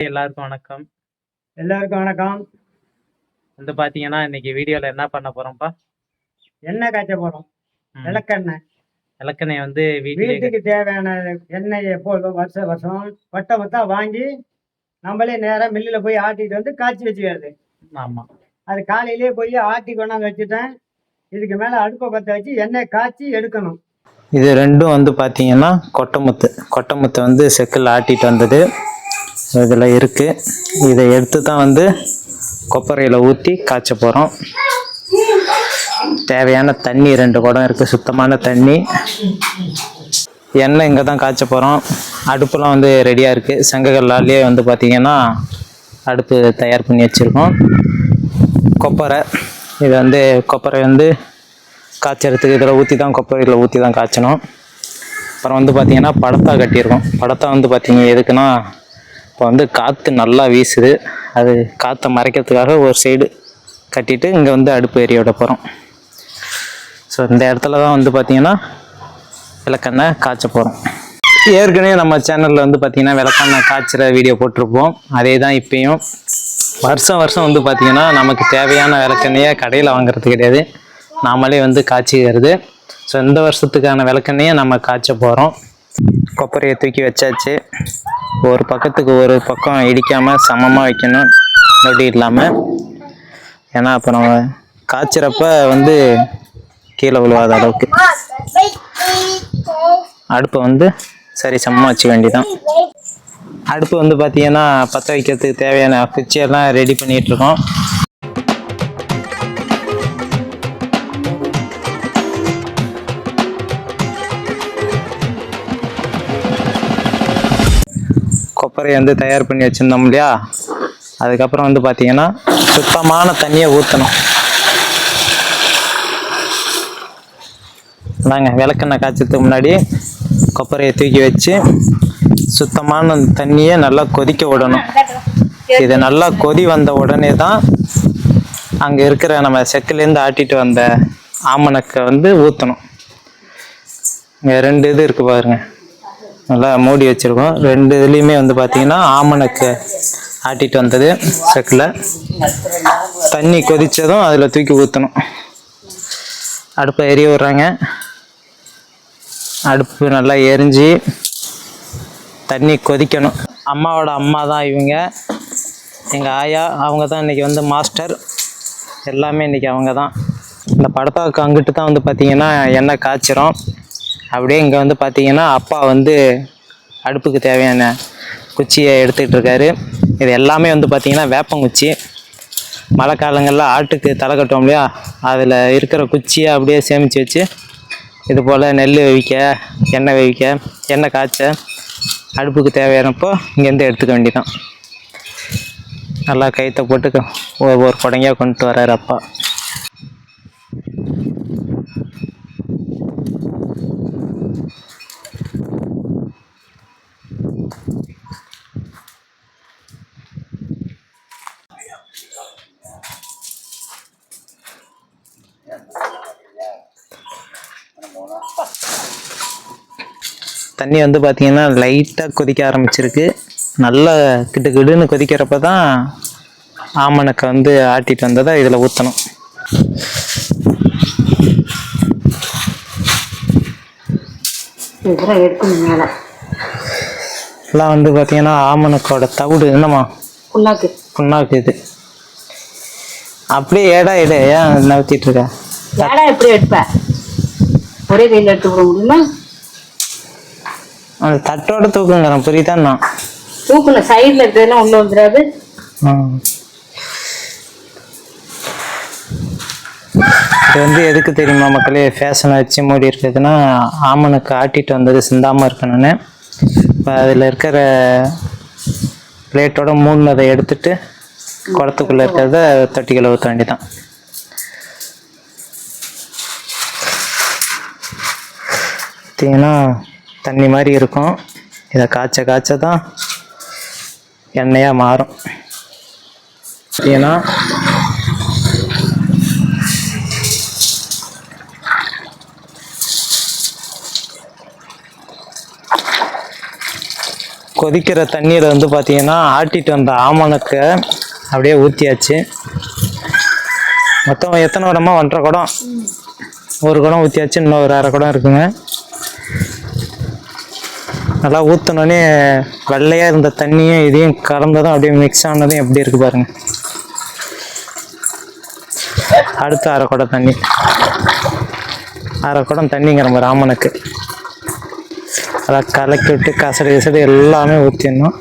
எல்லாருக்கும் வணக்கம். எல்லாருக்கும் வணக்கம். வந்து பாத்தீங்கன்னா இன்னைக்கு வீடியோல என்ன பண்ண போறோம்ப்பா? எண்ணெய் காய்ச்ச போறோம். விளக்கெண்ணெய். விளக்கெண்ணெய் வந்து வீட்டுக்கு தேவையான எண்ணெய் எப்போதும் வருஷம் வருஷம் வட்ட வட்டா வாங்கி நம்மளே நேரா மில்லில் போய் ஆட்டிட்டு வந்து காய்ச்சி வச்சுக்கிறது. ஆமா. அது காலையிலேயே போய் ஆட்டி கொண்டாந்து வச்சுட்டேன். இதுக்கு மேல அடுப்பை பற்ற வச்சு எண்ணெய் காய்ச்சி எடுக்கணும். இது ரெண்டும் வந்து பார்த்தீங்கன்னா கொட்டமுத்து கொட்டமுத்து வந்து செக்கில் ஆட்டிட்டு வந்தது. இதில் இருக்குது இதை எடுத்து தான் வந்து கொப்பரையில் ஊற்றி காய்ச்ச போகிறோம் தேவையான தண்ணி ரெண்டு குடம் இருக்குது சுத்தமான தண்ணி. எண்ணெய் இங்கே தான் காய்ச்ச போகிறோம் அடுப்புலாம் வந்து ரெடியாக இருக்குது செங்ககல்லாலேயே வந்து பார்த்திங்கன்னா அடுப்பு தயார் பண்ணி வச்சுருக்கோம். கொப்பரை. இது வந்து கொப்பரை வந்து காய்ச்சறதுக்கு இதில் ஊற்றி தான் கொப்பரையில் ஊற்றி தான் காய்ச்சணும். அப்புறம் வந்து பார்த்திங்கன்னா படத்தா கட்டியிருக்கோம். படத்தா வந்து பார்த்திங்க எதுக்குன்னா இப்போ வந்து காற்று நல்லா வீசுது. அது காற்றை மறைக்கிறதுக்காக ஒரு சைடு கட்டிட்டு இங்கே வந்து அடுப்பு எரிய விட போகிறோம் ஸோ இந்த இடத்துல தான் வந்து பார்த்திங்கன்னா விளக்கெண்ணெய் காய்ச்ச போகிறோம் ஏற்கனவே நம்ம சேனலில் வந்து பார்த்திங்கன்னா விளக்கெண்ணெய் காய்ச்சிற வீடியோ போட்டிருப்போம். அதே தான் இப்பயும். வருஷம் வருஷம் வந்து பார்த்திங்கன்னா நமக்கு தேவையான விளக்கெண்ணையை கடையில் வாங்குறது கிடையாது. நாமளே வந்து காய்ச்சிக்கிறது. ஸோ இந்த வருஷத்துக்கான விளக்கெண்ணையை நம்ம காய்ச்ச போகிறோம் கொப்பரையை தூக்கி வச்சாச்சு. ஒரு பக்கத்துக்கு ஒரு பக்கம் இடிக்காமல் சமமாக வைக்கணும். நொடி இல்லாமல் ஏன்னா அப்போ நம்ம காய்ச்சிறப்ப வந்து கீழே விழுவாத அளவுக்கு. அடுப்பை வந்து சரி சமமாக வச்சுக்க வேண்டியதான் அடுப்பு வந்து பார்த்தீங்கன்னா பற்ற வைக்கிறதுக்கு தேவையான குச்சியெல்லாம் ரெடி பண்ணிகிட்டு கொப்பரையை வந்து தயார் பண்ணி வச்சுருந்தோம் இல்லையா? அதுக்கப்புறம் வந்து பார்த்தீங்கன்னா சுத்தமான தண்ணியை ஊற்றணும் நாங்கள் விளக்கெண்ணெய் காய்ச்சதுக்கு முன்னாடி கொப்பரையை தூக்கி வச்சு சுத்தமான தண்ணியை நல்லா கொதிக்க விடணும். இது நல்லா கொதி வந்த உடனே தான் அங்கே இருக்கிற நம்ம செக்குலேருந்து ஆட்டிட்டு வந்த ஆமணக்கை வந்து ஊற்றணும் இங்கே ரெண்டு இது இருக்குது பாருங்க. நல்லா மூடி வச்சுருக்கோம். ரெண்டு இதுலேயுமே வந்து பார்த்திங்கன்னா ஆமணக்கு ஆட்டிட்டு வந்தது செக்கில். தண்ணி கொதித்ததும் அதில் தூக்கி ஊற்றணும் அடுப்பை எரிய விட்றாங்க. அடுப்பு நல்லா எரிஞ்சு தண்ணி கொதிக்கணும். அம்மாவோட அம்மா தான் இவங்க. எங்கள் ஆயா அவங்க தான் இன்றைக்கி வந்து மாஸ்டர். எல்லாமே இன்றைக்கி அவங்க தான். இந்த படத்தாக்கு அங்கிட்டு தான் வந்து பார்த்திங்கன்னா எண்ணெய் காய்ச்சிரும். அப்படியே இங்கே வந்து பார்த்தீங்கன்னா அப்பா வந்து அடுப்புக்கு தேவையான குச்சியை எடுத்துக்கிட்டு இருக்காரு. இது எல்லாமே வந்து பார்த்திங்கன்னா வேப்பங்குச்சி. மழை காலங்களில் ஆட்டுக்கு தலை கட்டுவோம் இல்லையா? அதில் இருக்கிற குச்சியை அப்படியே சேமித்து வச்சு இது போல் நெல் வேவிக்க எண்ணெய் வேவிக்க எண்ணெய் காய்ச்ச அடுப்புக்கு தேவையானப்போ இங்கேருந்து எடுத்துக்க வேண்டிதான் நல்லா கைத்தை போட்டு ஒவ்வொரு குடங்கையாக கொண்டுட்டு வர்றாரு அப்பா. தண்ணி வந்து பார்த்தீங்கன்னா லைட்டாக கொதிக்க ஆரம்பிச்சிருக்கு. நல்லா கிட்டு கிடுன்னு கொதிக்கிறப்ப தான் ஆமணக்கை வந்து ஆட்டிட்டு வந்ததை இதில் ஊற்றணும் இதெல்லாம் எல்லாம் வந்து பார்த்தீங்கன்னா ஆமணக்கோட தவிடு. என்னம்மா? புண்ணாக்கு. புண்ணாக்கு இது. அப்படியே ஏடா எடு ஏன் நவுத்திட்டு இருக்க? ஏடா எப்படி எடுப்ப? ஒரே கையில் எடுத்து விட முடியுமா? அந்த தட்டோட தூக்குங்கிறேன் புரியுதா நான் தூக்குல சைடில் எடுத்ததுன்னா உள்ள வந்துடாது. இது வந்து எதுக்கு தெரியுமா மக்களே ஃபேஷனை வச்சு மூடி இருக்குதுன்னா ஆமனுக்கு ஆட்டிட்டு வந்தது சிந்தாமல் இருக்கணும்னு. இப்போ அதில் இருக்கிற பிளேட்டோட மூணுனதை எடுத்துட்டு குடத்துக்குள்ளே இருக்கிறத தொட்டிகளை ஊற்ற வேண்டியதான் பார்த்தீங்கன்னா தண்ணி மாதிரி இருக்கும். இதை காய்ச்ச காய்ச்ச தான் எண்ணெயாக மாறும். ஏன்னா கொதிக்கிற தண்ணியில் வந்து பார்த்தீங்கன்னா ஆட்டிட்டு வந்த ஆமணக்கை அப்படியே ஊற்றியாச்சு மொத்தம் எத்தனை குடமா? ஒன்றரை குடம். ஒரு குடம் ஊற்றியாச்சு இன்னும் ஒரு அரை குடம் இருக்குங்க. நல்லா ஊற்றினோடனே வெள்ளையாக இருந்த தண்ணியும் இதையும் கலந்ததும் அப்படியே மிக்ஸ் ஆனதும் எப்படி இருக்கு பாருங்க. அடுத்து அரை குடம் தண்ணி. அரை குடம் தண்ணிங்கிற மாதிரி ராமனுக்கு. அதை கலக்கி விட்டு கசடு கசடு எல்லாமே ஊற்றிடணும்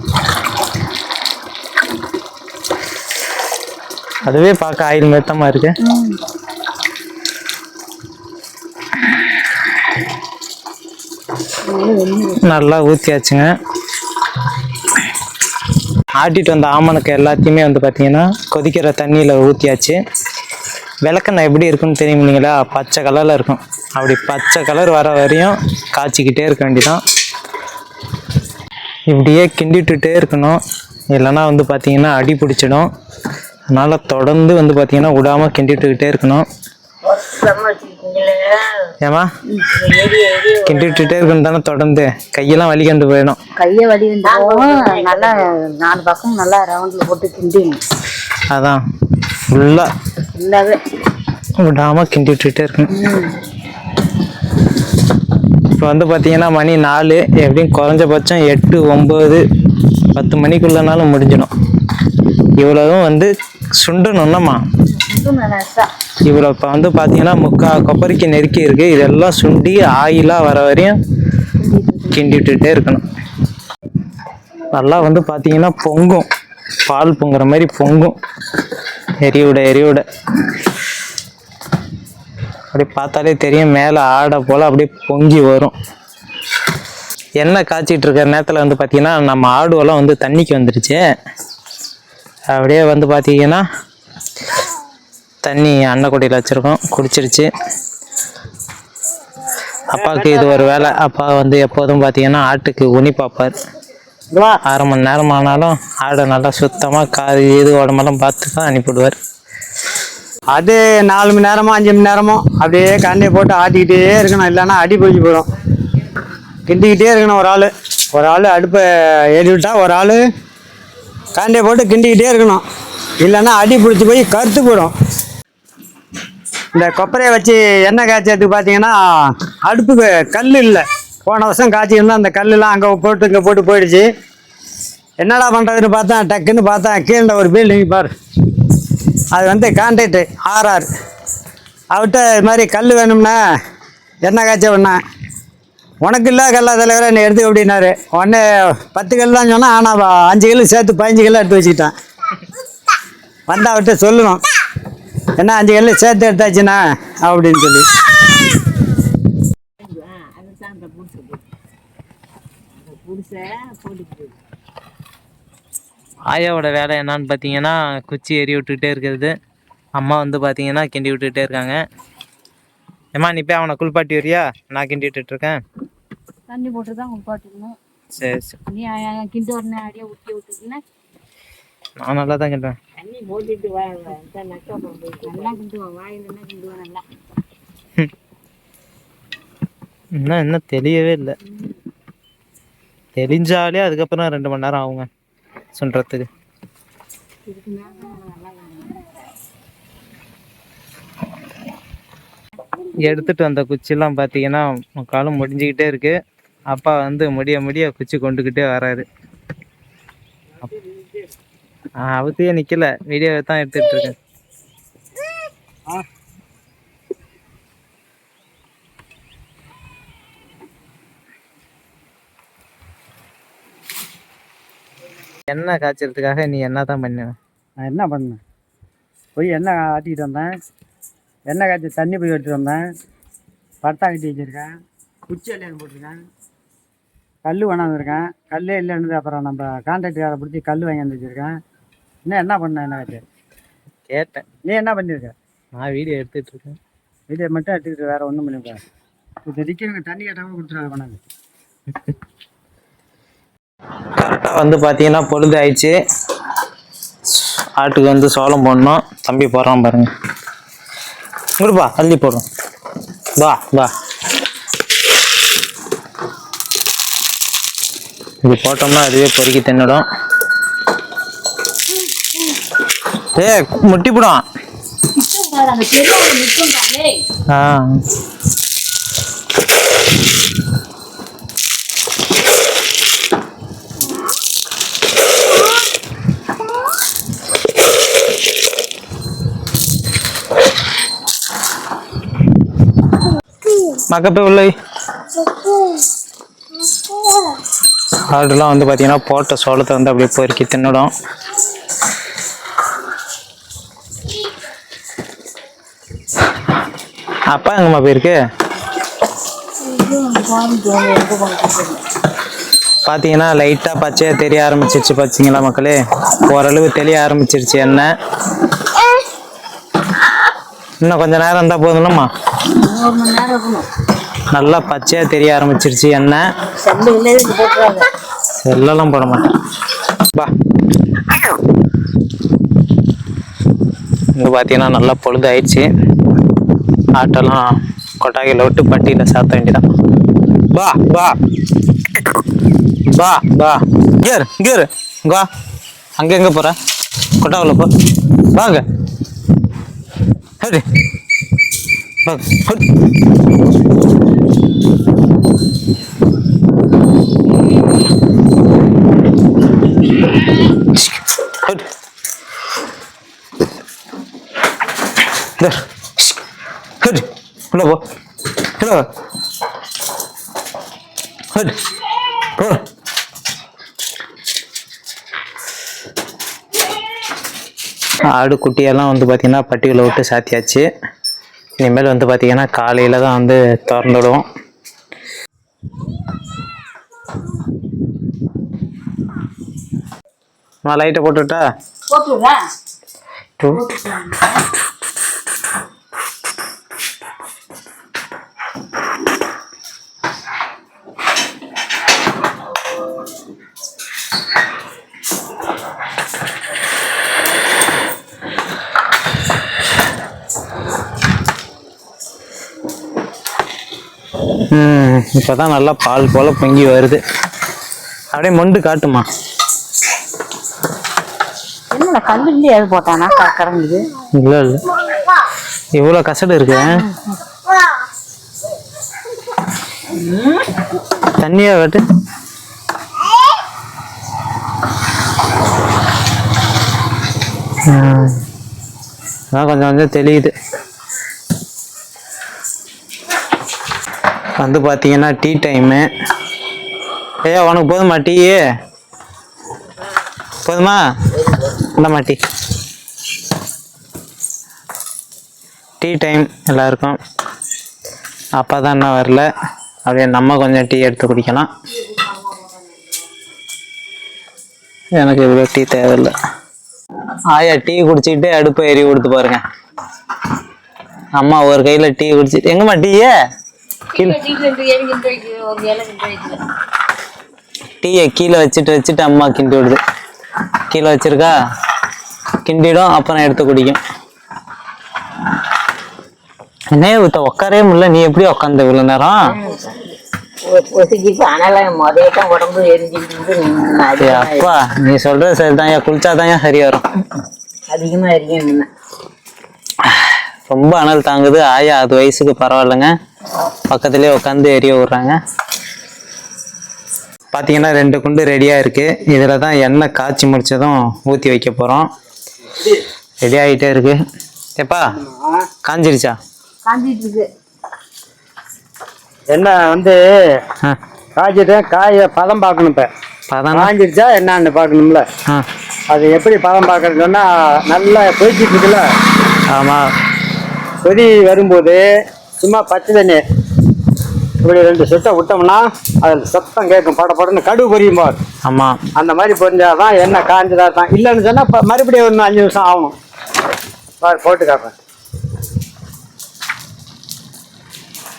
அதுவே பார்க்க ஆயில் மேத்தமாக இருக்குது நல்லா ஊற்றியாச்சுங்க ஆட்டிட்டு வந்த ஆமனுக்கு எல்லாத்தையுமே வந்து பார்த்தீங்கன்னா கொதிக்கிற தண்ணியில் ஊற்றியாச்சு விளக்கெண்ணெய் எப்படி இருக்குன்னு தெரியும் இல்லைங்களா? பச்சை கலரில் இருக்கும். அப்படி பச்சை கலர் வர வரையும் காய்ச்சிக்கிட்டே இருக்க வேண்டிதான் இப்படியே கிண்டிட்டுட்டே இருக்கணும். இல்லைன்னா வந்து பார்த்தீங்கன்னா அடி பிடிச்சிடும். அதனால் தொடர்ந்து வந்து பார்த்திங்கன்னா விடாமல் கிண்டிட்டுக்கிட்டே இருக்கணும். ஏமா கிண்டிட்டுட்டே இருக்கணும் தானே தொடர்ந்து. கையெல்லாம் வலிக்கண்டு போயிடும். கையை வலி நல்லா நாலு பக்கம் நல்லா ரவுண்டில் போட்டு கிண்டிடணும் அதான். ஃபுல்லாக ஃபுல்லாகவே விடாமல் கிண்டிட்டுட்டே இருக்கணும். இப்போ வந்து பார்த்தீங்கன்னா மணி நாலு. எப்படியும் குறைஞ்சபட்சம் எட்டு ஒம்பது பத்து மணிக்குள்ளனாலும் முடிஞ்சிடும். இவ்வளவும் வந்து சுண்டணும்னம்மா. இவ்வளோ இப்போ வந்து பார்த்தீங்கன்னா முக்கா கொப்பரிக்கு நெருக்கி இருக்கு. இதெல்லாம் சுண்டி ஆயிலாக வர வரையும் கிண்டி விட்டுட்டே இருக்கணும். நல்லா வந்து பார்த்தீங்கன்னா பொங்கும். பால் பொங்குற மாதிரி பொங்கும். எரியோட எரியோட. அப்படியே பார்த்தாலே தெரியும் மேலே ஆடை போல் அப்படியே பொங்கி வரும். எண்ணெய் காய்ச்சிட்டு இருக்கிற நேரத்தில் வந்து பார்த்திங்கன்னா நம்ம ஆடுவெல்லாம் வந்து தண்ணிக்கு வந்துருச்சு. அப்படியே வந்து பார்த்தீங்கன்னா தண்ணி அன்னக்குடியில் வச்சுருக்கோம். குடிச்சிருச்சு. அப்பாவுக்கு இது ஒரு வேலை. அப்பா வந்து எப்போதும் பார்த்தீங்கன்னா ஆட்டுக்கு உனி பார்ப்பார். அரை மணி நேரம் ஆனாலும் ஆடை நல்லா சுத்தமாக காது இது உடம்பெல்லாம் பார்த்து தான் அனுப்பிவிடுவார். அது நாலு மணி நேரமோ அஞ்சு மணி நேரமோ அப்படியே கண்டையை போட்டு ஆட்டிக்கிட்டே இருக்கணும். இல்லைன்னா அடி பிடிச்சி போயிடும். கிண்டிக்கிட்டே இருக்கணும் ஒரு ஆள். ஒரு ஆள் அடுப்பை ஏறி விட்டா ஒரு ஆள் காண்டையை போட்டு கிண்டிக்கிட்டே இருக்கணும். இல்லைன்னா அடி பிடிச்சி போய் கருத்து போயிடும். இந்த கொப்பரையை வச்சு எண்ணெய் காய்ச்சதுக்கு பார்த்தீங்கன்னா அடுப்புக்கு கல் இல்லை. போன வருஷம் காய்ச்சிருந்தா அந்த கல்லுலாம் அங்கே போட்டு இங்கே போட்டு போயிடுச்சு. என்னடா பண்ணுறதுன்னு பார்த்தா டக்குன்னு பார்த்தா கீழே ஒரு பில்டிங் பார். அது வந்து கான்ட்ராக்டு ஆர்ஆர் அவர்கிட்ட இது மாதிரி கல் வேணும்னா எண்ணெய் காய்ச்ச வேணாம் உனக்கு இல்லை கல்லா தலைவரை என்னை எடுத்து அப்படின்னாரு. உடனே பத்து கல் தான் சொன்னால் ஆனால் அஞ்சு கல் சேர்த்து பதினஞ்சு கல் எடுத்து வச்சுக்கிட்டேன். வந்தால் அவர்கிட்ட சொல்லணும். என்ன அஞ்சு கல் சேர்த்து எடுத்தாச்சுண்ணா அப்படின்னு சொல்லி. ஆயாவோட வேலை என்னன்னு பார்த்தீங்கன்னா குச்சி எரி விட்டுக்கிட்டே இருக்கிறது. அம்மா வந்து பார்த்தீங்கன்னா கிண்டி விட்டுக்கிட்டே இருக்காங்க. ஏம்மா நீ போய் அவனை குளிப்பாட்டி வரியா? நான் கிண்டி விட்டுட்டு இருக்கேன். தண்ணி போட்டு தான் குளிப்பாட்டணும். சரி சரி. நீ கிண்டு உடனே அடியே ஊற்றி விட்டுட்டுன்னா நான் நல்லா தான் கிண்டுவேன். தண்ணி போட்டுட்டு வா நல்லா கிண்டுவா வாயிலன்னா கிண்டுவா நல்லா இன்னும் இன்னும் தெளியவே இல்லை. தெளிஞ்சாலே அதுக்கப்புறம் ரெண்டு மணி நேரம் ஆகுங்க நல்லா எடுத்துட்டு வந்த குச்சிலாம் பார்த்தீங்கன்னா முக்காலும் முடிஞ்சுக்கிட்டே இருக்கு. அப்பா வந்து முடிய முடிய குச்சி கொண்டுக்கிட்டே வராரு. அவத்தையே நிக்கல. வீடியோ தான் எடுத்துட்டு இருக்கேன். என்ன காய்ச்சறதுக்காக நீ என்ன தான் பண்ண? நான் என்ன பண்ணேன் போய் என்ன ஆட்டிக்கிட்டு வந்தேன். எண்ணெய் காய்ச்சி தண்ணி போய் எடுத்துட்டு வந்தேன். பட்டா கட்டி வச்சுருக்கேன். குச்சி எல்லையில் போட்டிருக்கேன். கல் வேணாந்துருக்கேன் கல்லே இல்லைன்னு அப்புறம் நம்ம கான்ட்ராக்டுக்காரை பிடிச்சி கல் வாங்கி வச்சுருக்கேன். இன்னும் என்ன பண்ண என்ன கேட்டேன். நீ என்ன பண்ணியிருக்க நான் வீடியோ எடுத்துட்டு இருக்கேன். வீடியோ மட்டும் எடுத்துக்கிட்டு வேறு ஒன்றும் பண்ணிருக்கேன் இப்போ நிற்கிறவங்க தண்ணி கேட்டாமல் கொடுத்துருவாங்க கொண்டாந்து. கரெக்டாக வந்து பார்த்தீங்கன்னா பொழுது ஆயிடுச்சு. ஆட்டுக்கு வந்து சோளம் போடணும். தம்பி போடுறான் பாருங்க. கொடுப்பா அள்ளி போடுறோம். வா வா. இது போட்டோம்னா அதுவே பொறுக்கி தின்னுடும். ஏ முட்டி போடும் ஆ. மக்கப்பே உள்ள. ஆடுலாம் வந்து பார்த்தீங்கன்னா போட்ட சோளத்தை வந்து அப்படியே பொறுக்கி தின்னுடும். அப்பா எங்கம்மா போயிருக்கு? பார்த்தீங்கன்னா லைட்டாக பச்சையாக தெரிய ஆரம்பிச்சிருச்சு பார்த்தீங்களா மக்களே? ஓரளவு தெரிய ஆரம்பிச்சிருச்சு எண்ணெய் இன்னும் கொஞ்ச நேரம் இருந்தால் போதும்லம்மா நல்லா பச்சையாக தெரிய ஆரம்பிச்சிருச்சு எண்ணெய் செல்லெல்லாம் போட மாட்டேன். பா இங்கே பார்த்தீங்கன்னா நல்லா பொழுது ஆயிடுச்சு ஆட்டெல்லாம் கொட்டாகையில் விட்டு பட்டியில் சாத்த வேண்டியதான். பா பா பா பா கேர் கேர் வா. அங்கே எங்கே போகிற கொட்டாவில் போ. வாங்க. ஹரி there ஹட் உள்ள போ உள்ள வா ஹட் போ ஆடு குட்டியெல்லாம் வந்து பார்த்தீங்கன்னா பட்டிகளை விட்டு சாத்தியாச்சு. இனிமேல் வந்து பார்த்தீங்கன்னா காலையில் தான் வந்து திறந்துடுவோம். நான் லைட்டை போட்டுவிட்டா ம். இப்போதான் நல்லா பால் போல பொங்கி வருது. அப்படியே மொண்டு காட்டுமா. என்ன கல்லு இல்லையே அது போட்டானா? க- கிடங்குது இல்லை இல்லை. இவ்வளோ கசடு இருக்கு. தண்ணியா காட்டு. அதான் கொஞ்சம் கொஞ்சம் தெளியுது. வந்து பார்த்தீங்கன்னா டீ டைமு ஐயா உனக்கு போதுமா டீ போதுமா? இந்தம்மா டீ டீ டைம் எல்லாருக்கும். அப்பா தான் இன்னும் வரல. அப்படியே நம்ம கொஞ்சம் டீ எடுத்து குடிக்கலாம். எனக்கு இவ்வளோ டீ தேவையில்லை. ஆயா டீ குடிச்சிக்கிட்டு அடுப்பை எரி கொடுத்து பாருங்க. அம்மா ஒரு கையில் டீ குடிச்சிட்டு எங்கம்மா டீயே கீழே டீயை கீழே வச்சுட்டு வச்சுட்டு அம்மா கிண்டி விடுது. கீழே வச்சிருக்கா? கிண்டிடும் அப்புறம் எடுத்து குடிக்கும். என்ன ஊத்த உட்காரவே முடியல. நீ எப்படி உட்காந்த இவ்வளவு நேரம்? அப்பா நீ சொல்றது சரிதான். குளிச்சாதான் சரி வரும்? எரியும் ரொம்ப அனல் தாங்குது. ஆயா அது வயசுக்கு பரவாயில்லைங்க. பக்கத்துலேயே உட்காந்து எரிய விடுறாங்க. பார்த்தீங்கன்னா ரெண்டு குண்டு ரெடியாக இருக்குது இதில் தான் எண்ணெய் காய்ச்சி முடிச்சதும் ஊற்றி வைக்க போகிறோம் ரெடி ஆகிட்டே இருக்கு. ஏப்பா காஞ்சிருச்சா? என்ன வந்து ஆ. காய்ச்சிட்டு காய பதம் பார்க்கணும் இப்போ. பதானா காஞ்சிருச்சா என்னன்னு பார்க்கணும்ல. ஆ. அது எப்படி பதம் பார்க்கறதுன்னா நல்லா கொதிச்சிட்டு இருக்குல்ல ஆமாம் கொதி வரும்போது சும்மா பச்சை தண்ணி. இப்படி ரெண்டு சொட்டை விட்டோம்னா அதில் சத்தம் கேட்கும். பட படன்னு கடுகு பொரியும் போது ஆமாம் அந்த மாதிரி பொரிஞ்சாதான் எண்ணெய் காஞ்சதா தான் இல்லைன்னு சொன்னால் இப்போ மறுபடியும் ஒரு அஞ்சு நிமிஷம் ஆகும். பாரு போட்டு காப்பேன்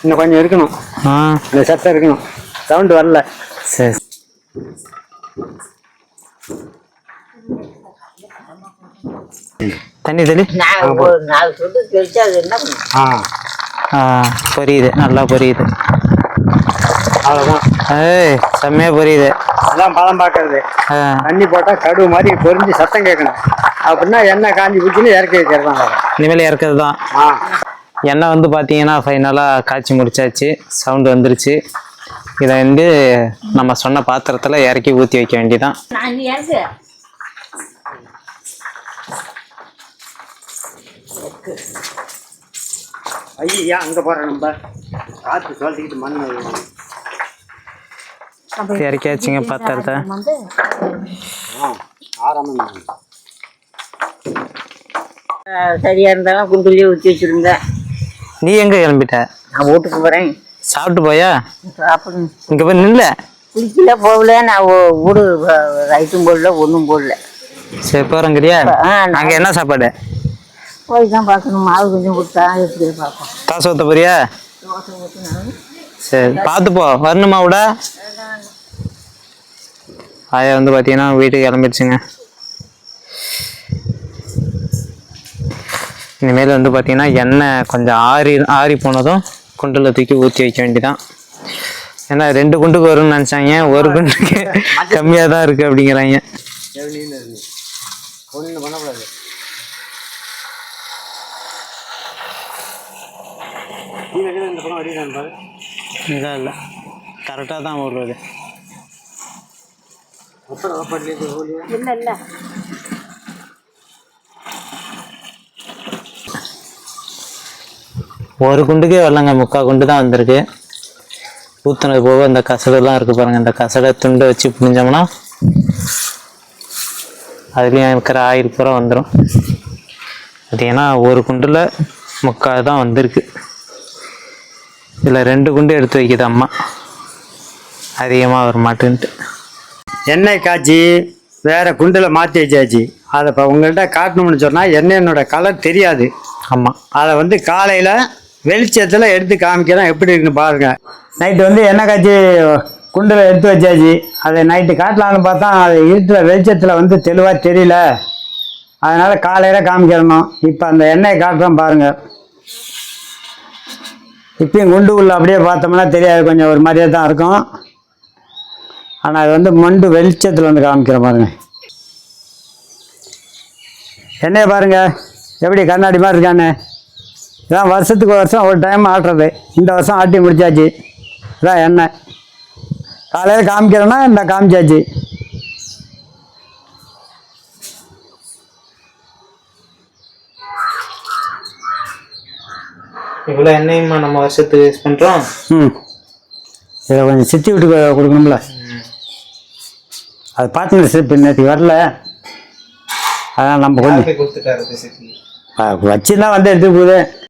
இன்னும் கொஞ்சம் இருக்கணும். ஆ. இந்த சத்தம் இருக்கணும். சவுண்டு வரல. சரி. தண்ணி தெளி நான் ஒரு நாலு சொட்டு தெளிச்சா அது என்ன பண்ணும்? ஆ. ஆ புரியுது. நல்லா புரியுது. அவ்வளோதான் ஏய் செம்மையாக புரியுது. அதான் பழம் பார்க்கறது. தண்ணி போட்டால் கடுகு மாதிரி பொரிஞ்சு சத்தம் கேட்கணும். அப்படின்னா எண்ணெய் காஞ்சி பிடிச்சின்னு இறக்கி வைக்கிறது தான் இனிமேல் இறக்கிறது தான் ஆ. எண்ணெய் வந்து பார்த்தீங்கன்னா ஃபைனலாக காய்ச்சி முடிச்சாச்சு. சவுண்டு வந்துருச்சு. இதை வந்து நம்ம சொன்ன பாத்திரத்தில் இறக்கி ஊற்றி வைக்க வேண்டியதான் ஐயா அங்கே போகிறேன் நம்ம. காற்று சொல்லிக்கிட்டு மண். இறக்கியாச்சுங்க பாத்திரத்தை. சரியா இருந்தாலும் குண்டுலயே ஊற்றி வச்சிருந்தேன். நீ எங்கே கிளம்பிட்ட? நான் வீட்டுக்கு போறேன். சாப்பிட்டு போயா? சாப்பிடணும் இங்கே போய் நில்ல. குளிக்கல போகல நான் வீடு ரைட்டும் போடல ஒன்றும் போடல. சரி போகிறோங்கிறியா ஆ, அங்கே என்ன சாப்பாடு? போய் தான் பார்க்கணும். மாவு கொஞ்சம் கொடுத்தா எப்படி பார்ப்போம். காசு ஊற்ற போறியா? சரி பார்த்து போ. வரணுமா விட? ஆயா வந்து பார்த்தீங்கன்னா வீட்டுக்கு கிளம்பிடுச்சுங்க. இனிமேல் வந்து பார்த்தீங்கன்னா எண்ணெய் கொஞ்சம் ஆறி ஆறி போனதும் குண்டில் தூக்கி ஊற்றி வைக்க வேண்டியதான் ஏன்னா ரெண்டு குண்டுக்கு வரும்னு நினச்சாங்க. ஒரு குண்டுக்கு கம்மியாக தான் இருக்குது அப்படிங்கிறாங்க. பண்ணக்கூடாது இல்லை. கரெக்டாக தான் ஓலியா இல்லை இல்லை. ஒரு குண்டுக்கே வரலங்க. முக்கால் குண்டு தான் வந்திருக்கு. ஊற்றுனது போக இந்த கசடெல்லாம் இருக்குது பாருங்க. இந்த கசடை துண்டை வச்சு புரிஞ்சோம்னா அதுலேயும் இருக்கிற ஆயில் பூரா வந்துடும் பார்த்தீங்கன்னா ஒரு குண்டில் முக்கால் தான் வந்திருக்கு. இதில் ரெண்டு குண்டு எடுத்து வைக்குது அம்மா. அதிகமாக வர மாட்டேன்ட்டு எண்ணெய் காய்ச்சி வேற குண்டில் மாற்றி வச்சாச்சு அதை இப்போ உங்கள்கிட்ட காட்டணும்னு சொன்னால் எண்ணெயோட கலர் தெரியாது. ஆமாம் அதை வந்து காலையில் வெளிச்சத்தில் எடுத்து காமிக்கிறோம் எப்படி இருக்குன்னு பாருங்க. நைட்டு வந்து எண்ணெய் காய்ச்சி குண்டில் எடுத்து வச்சாச்சு. அதை நைட்டு காட்டலாம்னு பார்த்தா அது இருக்கிற வெளிச்சத்தில் வந்து தெளிவாக தெரியல. அதனால் காலையில் காமிக்கிறணும். இப்போ அந்த எண்ணெயை காட்டுறோம் பாருங்கள் இப்பயும் குண்டு உள்ள அப்படியே பார்த்தோம்னா தெரியாது. கொஞ்சம் ஒரு மாதிரியே தான் இருக்கும். ஆனால் அது வந்து மண்டு வெளிச்சத்தில் வந்து காமிக்கிறேன் பாருங்க. எண்ணெயை பாருங்க எப்படி கண்ணாடி மாதிரி இருக்கானே இதான் வருஷத்துக்கு வருஷம் ஒரு டைம் ஆட்டுறது இந்த வருஷம் ஆட்டி முடிச்சாச்சு. இதான் எண்ணெய் காலையில் காமிக்கிறேன்னா இந்த காமிச்சாச்சு. இவ்வளோ எண்ணெயுமா நம்ம வருஷத்துக்கு யூஸ் பண்ணுறோம் ம். இதை கொஞ்சம் சித்தி விட்டு கொடுக்கணும்ல. அது சார் நேற்று வரல. அதான் நம்ம கொஞ்சம் கொடுத்துட்டாரு வச்சுருந்தா வந்து எடுத்து போகுது.